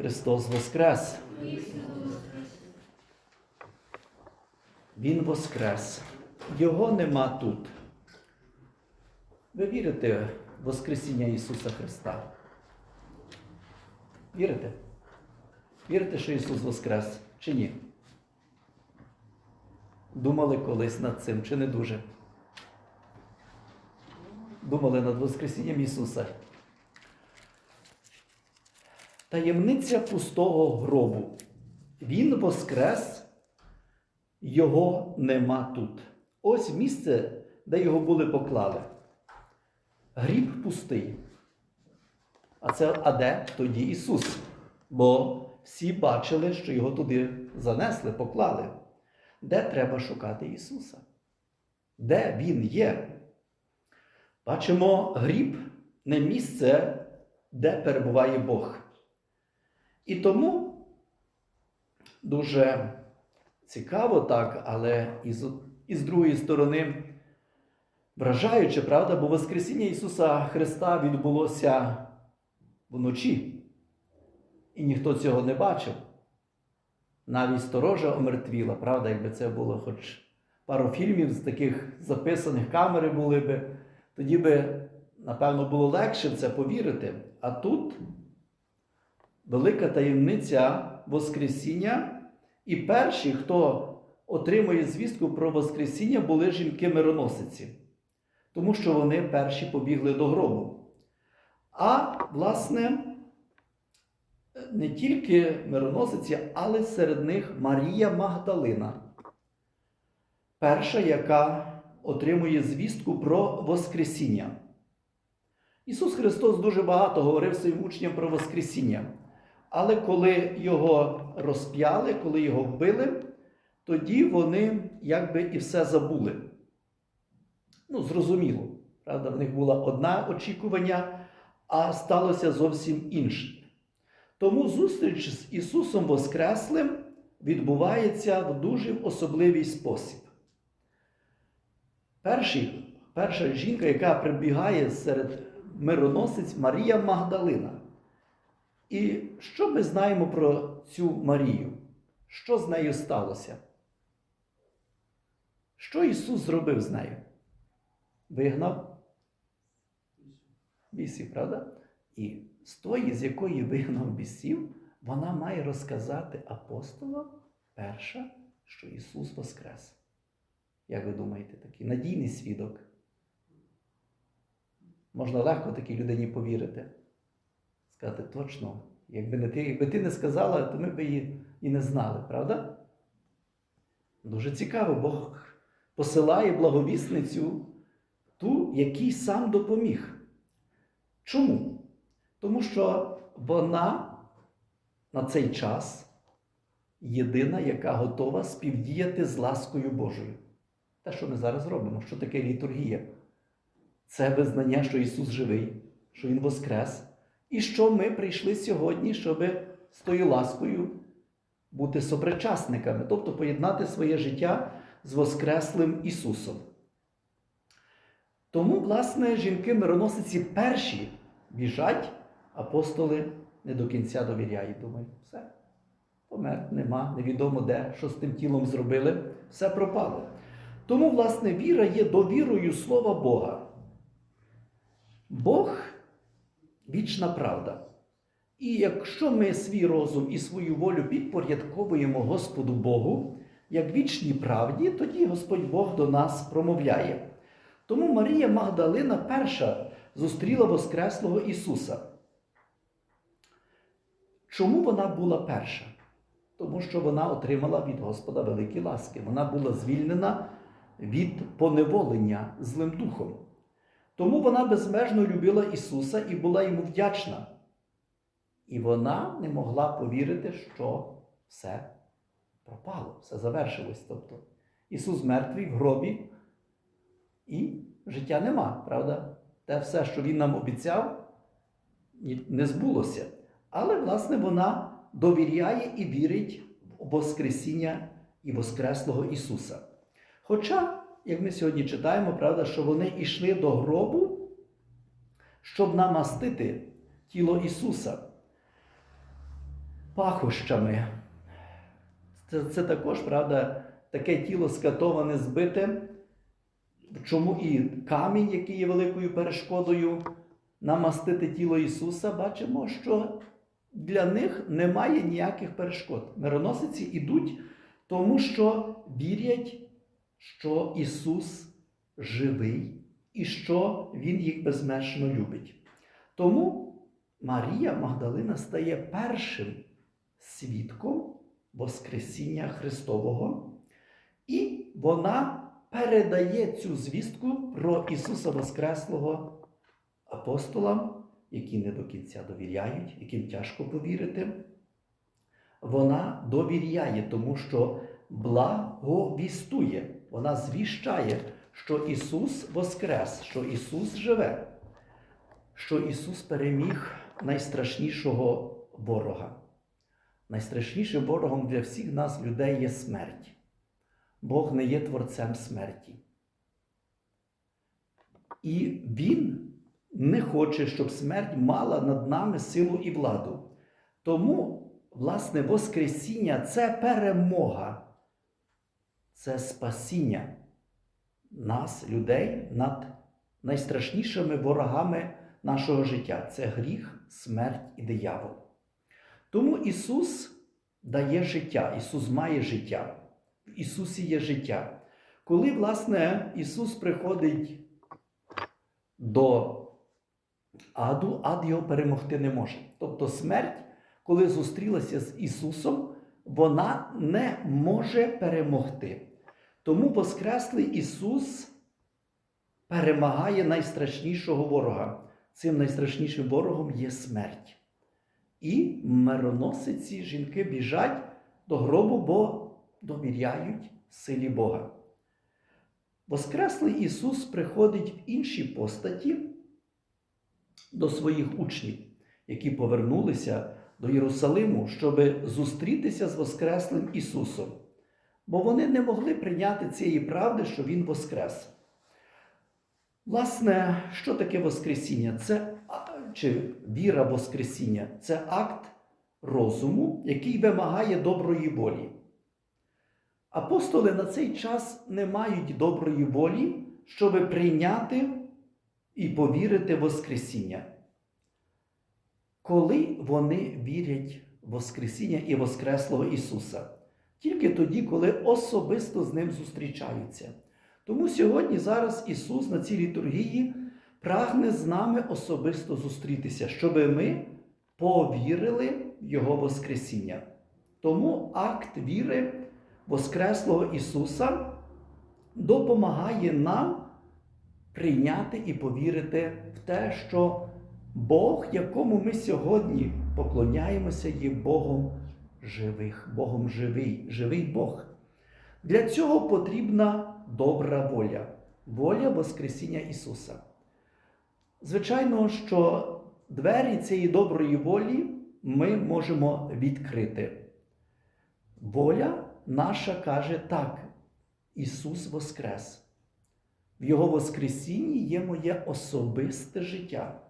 Христос Воскрес! Він Воскрес. Його нема тут. Ви вірите в Воскресіння Ісуса Христа? Вірите? Вірите, що Ісус Воскрес чи ні? Думали колись над цим, чи не дуже? Думали над Воскресінням Ісуса. Таємниця пустого гробу. Він воскрес, його нема тут. Ось місце, де його були поклали. Гріб пустий. А це а де тоді Ісус? Бо всі бачили, що його туди занесли, поклали. Де треба шукати Ісуса? Де Він є? Бачимо гріб не місце, де перебуває Бог. І тому дуже цікаво так, але і з, другої сторони вражаюче, правда, бо Воскресіння Ісуса Христа відбулося вночі, і ніхто цього не бачив. Навіть сторожа омертвіла, правда, якби це було хоч пару фільмів з таких записаних камери були би, тоді би, напевно, було легше в це повірити. А тут велика таємниця Воскресіння, і перші, хто отримує звістку про Воскресіння, були жінки-мироносиці, тому що вони перші побігли до гробу. А, власне, не тільки мироносиці, але серед них Марія Магдалина, перша, яка отримує звістку про Воскресіння. Ісус Христос дуже багато говорив своїм учням про Воскресіння. Але коли його розп'яли, коли його вбили, тоді вони якби і все забули. Ну, зрозуміло, правда, в них було одне очікування, а сталося зовсім інше. Тому зустріч з Ісусом Воскреслим відбувається в дуже особливий спосіб. Перший, перша жінка, яка прибігає серед мироносиць Марія Магдалина. І що ми знаємо про цю Марію? Що з нею сталося? Що Ісус зробив з нею? Вигнав бісів, правда? І з тої, з якої вигнав бісів, вона має розказати апостолам перша, що Ісус Воскрес. Як ви думаєте, такий надійний свідок? Можна легко такій людині повірити. Сказати точно, якби не ти, якби ти не сказала, то ми б її і не знали, правда? Дуже цікаво, Бог посилає благовісницю ту, який сам допоміг. Чому? Тому що вона на цей час єдина, яка готова співдіяти з ласкою Божою. Те, що ми зараз робимо, що таке літургія? Це визнання, що Ісус живий, що Він Воскрес, і що ми прийшли сьогодні, щоб з тою ласкою бути сопричасниками, тобто поєднати своє життя з Воскреслим Ісусом. Тому, власне, жінки-мироносиці перші біжать, апостоли не до кінця довіряють. Думають, все, помер, нема, невідомо де, що з тим тілом зробили, все пропало. Тому, власне, віра є довірою Слова Бога. Бог вічна правда. І якщо ми свій розум і свою волю підпорядковуємо Господу Богу, як вічній правді, тоді Господь Бог до нас промовляє. Тому Марія Магдалина перша зустріла Воскреслого Ісуса. Чому вона була перша? Тому що вона отримала від Господа великі ласки. Вона була звільнена від поневолення злим духом. Тому вона безмежно любила Ісуса і була йому вдячна. І вона не могла повірити, що все пропало, все завершилось. Тобто Ісус мертвий в гробі, і життя нема, правда? Те все, що Він нам обіцяв, не збулося. Але, власне, вона довіряє і вірить в Воскресіння і Воскреслого Ісуса. Хоча, як ми сьогодні читаємо, правда, що вони йшли до гробу, щоб намастити тіло Ісуса. пахощами. Це, це також, правда, таке тіло скатоване, збите. Чому і камінь, який є великою перешкодою намастити тіло Ісуса, бачимо, що для них немає ніяких перешкод. Мироносиці ідуть, тому що вірять, що Ісус живий і що Він їх безмежно любить. Тому Марія Магдалина стає першим свідком Воскресіння Христового, і вона передає цю звістку про Ісуса Воскреслого апостолам, які не до кінця довіряють, яким тяжко повірити. Вона довіряє, тому що благовістує, вона звіщає, що Ісус Воскрес, що Ісус живе, що Ісус переміг найстрашнішого ворога. Найстрашнішим ворогом для всіх нас, людей, є смерть. Бог не є творцем смерті. І Він не хоче, щоб смерть мала над нами силу і владу. Тому, власне, Воскресіння це перемога, це спасіння нас, людей, над найстрашнішими ворогами нашого життя це гріх, смерть і диявол. Тому Ісус дає життя, Ісус має життя. В Ісусі є життя. Коли, власне, Ісус приходить до аду, ад його перемогти не може. Тобто смерть, коли зустрілася з Ісусом, вона не може перемогти. Тому Воскреслий Ісус перемагає найстрашнішого ворога. Цим найстрашнішим ворогом є смерть. І мироносиці жінки біжать до гробу, бо довіряють силі Бога. Воскреслий Ісус приходить в іншій постаті до своїх учнів, які повернулися до Єрусалиму, щоб зустрітися з Воскреслим Ісусом. Бо вони не могли прийняти цієї правди, що Він Воскрес. Власне, що таке Воскресіння? Це чи віра Воскресіння це акт розуму, який вимагає доброї волі. Апостоли на цей час не мають доброї волі, щоб прийняти і повірити Воскресіння. Коли вони вірять в Воскресіння і Воскреслого Ісуса, тільки тоді, коли особисто з Ним зустрічаються. Тому сьогодні зараз Ісус на цій літургії прагне з нами особисто зустрітися, щоб ми повірили в Його Воскресіння. Тому акт віри Воскреслого Ісуса допомагає нам прийняти і повірити в те, що Бог, якому ми сьогодні поклоняємося, є Богом живих, Богом живий, живий Бог. Для цього потрібна добра воля, воля Воскресіння Ісуса. Звичайно, що двері цієї доброї волі ми можемо відкрити. Воля наша каже так, Ісус Воскрес. В Його Воскресінні є моє особисте життя.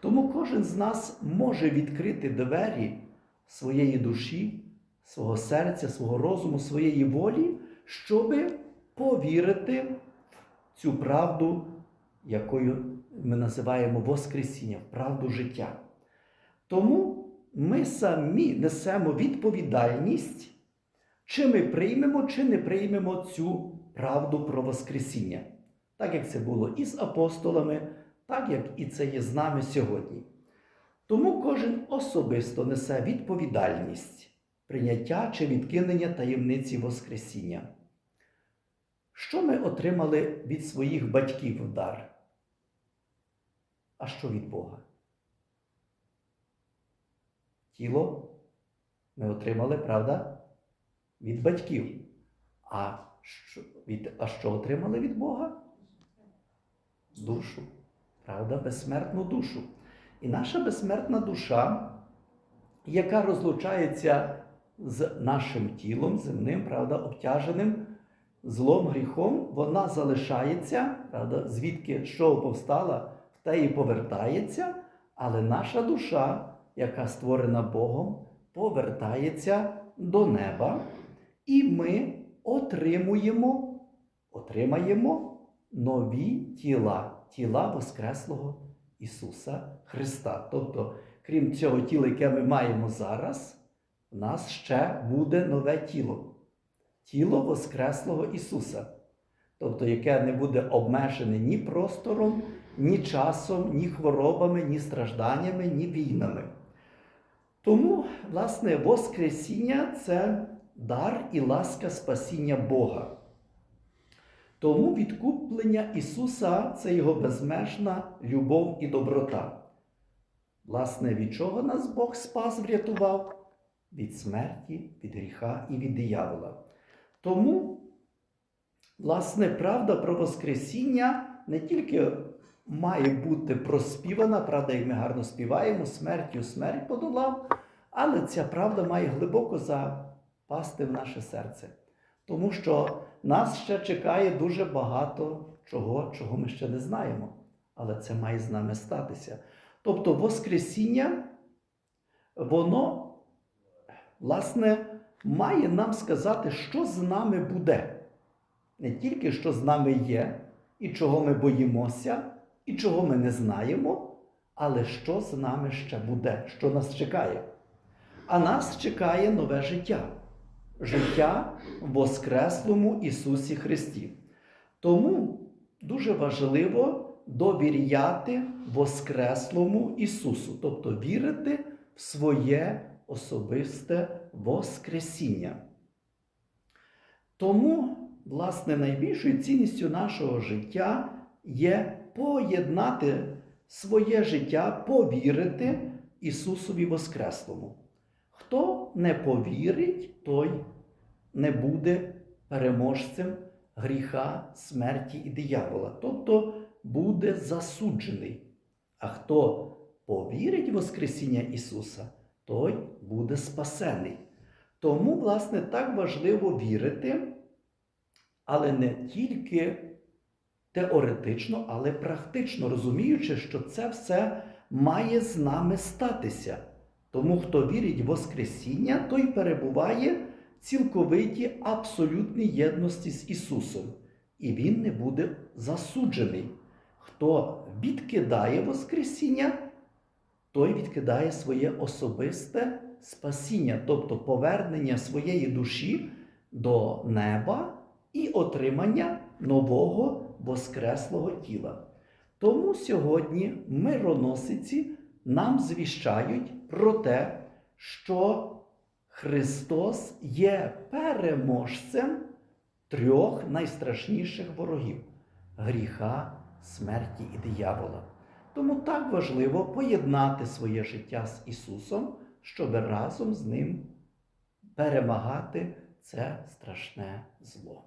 Тому кожен з нас може відкрити двері своєї душі, свого серця, свого розуму, своєї волі, щоб повірити в цю правду, якою ми називаємо Воскресіння, правду життя. Тому ми самі несемо відповідальність, чи ми приймемо, чи не приймемо цю правду про Воскресіння. Так як це було і з апостолами, так як і це є з нами сьогодні. Тому кожен особисто несе відповідальність прийняття чи відкинення таємниці Воскресіння. Що ми отримали від своїх батьків в дар? А що від Бога? Тіло ми отримали, правда? Від батьків. А що, від, а що отримали від Бога? Душу. Правда, безсмертну душу. І наша безсмертна душа, яка розлучається з нашим тілом, земним, правда, обтяженим злом, гріхом, вона залишається, правда, звідки що повстала, в те і повертається, але наша душа яка створена Богом, повертається до неба, і ми отримуємо, отримаємо нові тіла, тіла Воскреслого Ісуса Христа. Тобто, крім цього тіла, яке ми маємо зараз, в нас ще буде нове тіло. Тіло Воскреслого Ісуса. Тобто, яке не буде обмежене ні простором, ні часом, ні хворобами, ні стражданнями, ні війнами. Тому, власне, Воскресіння це дар і ласка спасіння Бога. Тому відкуплення Ісуса це Його безмежна любов і доброта. Власне, від чого нас Бог спас, врятував? Від смерті, від гріха і від диявола. Тому, власне, правда про Воскресіння не тільки має бути проспівана, правда, як ми гарно співаємо, смертю смерть подолав, але ця правда має глибоко запасти в наше серце. Тому що нас ще чекає дуже багато чого, чого ми ще не знаємо. Але це має з нами статися. Тобто, Воскресіння, воно, власне, має нам сказати, що з нами буде. Не тільки що з нами є, і чого ми боїмося, і чого ми не знаємо, але що з нами ще буде, що нас чекає. А нас чекає нове життя. Життя в Воскреслому Ісусі Христі. Тому дуже важливо довіряти Воскреслому Ісусу, тобто вірити в своє особисте Воскресіння. Тому, власне, найбільшою цінністю нашого життя є поєднати своє життя, повірити Ісусові Воскреслому. Хто не повірить, той не буде переможцем гріха, смерті і диявола, тобто буде засуджений. А хто повірить в Воскресіння Ісуса, той буде спасений. Тому, власне, так важливо вірити, але не тільки теоретично, але практично, розуміючи, що це все має з нами статися. Тому, хто вірить в Воскресіння, той перебуває в цілковитій абсолютній єдності з Ісусом, і Він не буде засуджений. Хто відкидає Воскресіння, той відкидає своє особисте спасіння, тобто повернення своєї душі до неба і отримання нового воскреслого тіла. Тому сьогодні мироносиці нам звіщають про те, що Христос є переможцем трьох найстрашніших ворогів гріха, смерті і диявола. Тому так важливо поєднати своє життя з Ісусом, щоб разом з Ним перемагати це страшне зло.